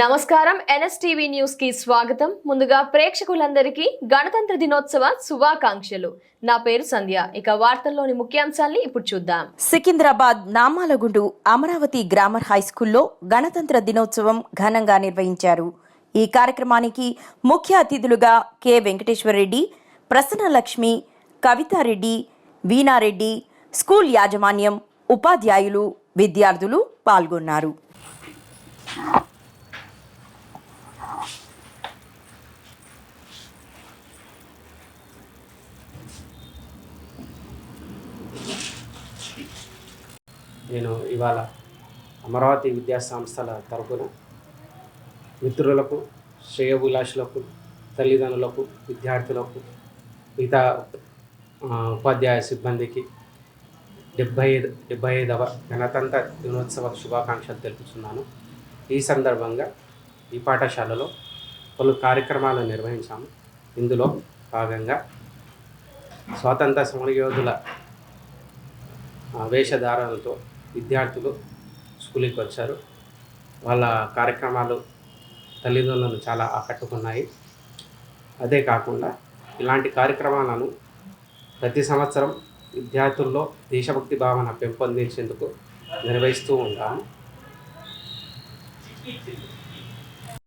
నమస్కారం. ఎన్ఎస్టీవీ న్యూస్కి స్వాగతం. ముందుగా ప్రేక్షకులందరికీ గణతంత్ర దినోత్సవ శుభాకాంక్షలు. నా పేరు సంధ్య. ఇక వార్తల్లోని ముఖ్యాంశాల్ని ఇప్పుడు చూద్దాం. సికింద్రాబాద్ నామాలగుండు అమరావతి గ్రామర్ హై స్కూల్లో గణతంత్ర దినోత్సవం ఘనంగా నిర్వహించారు. ఈ కార్యక్రమానికి ముఖ్య అతిథులుగా కె. వెంకటేశ్వరరెడ్డి ప్రసన్నలక్ష్మి కవితారెడ్డి వీణారెడ్డి స్కూల్ యాజమాన్యం ఉపాధ్యాయులు విద్యార్థులు పాల్గొన్నారు. నేను ఇవాళ అమరావతి విద్యా సంస్థల తరపున మిత్రులకు శ్రేయోభిలాషులకు తల్లిదండ్రులకు విద్యార్థులకు మిగతా ఉపాధ్యాయ సిబ్బందికి డెబ్బై ఐదు డెబ్బై ఐదవ గణతంత్ర దినోత్సవ శుభాకాంక్షలు తెలుపుతున్నాను. ఈ సందర్భంగా ఈ పాఠశాలలో పలు కార్యక్రమాలు నిర్వహించాము. ఇందులో భాగంగా స్వాతంత్ర సమరయోధుల వేషధారణలతో విద్యార్థులు స్కూల్కి వచ్చారు. వాళ్ళ కార్యక్రమాలు తల్లిదండ్రులను చాలా ఆకట్టుకున్నాయి. అదే కాకుండా ఇలాంటి కార్యక్రమాలను ప్రతి సంవత్సరం విద్యార్థుల్లో దేశభక్తి భావన పెంపొందించేందుకు నిర్వహిస్తూ ఉంటాము.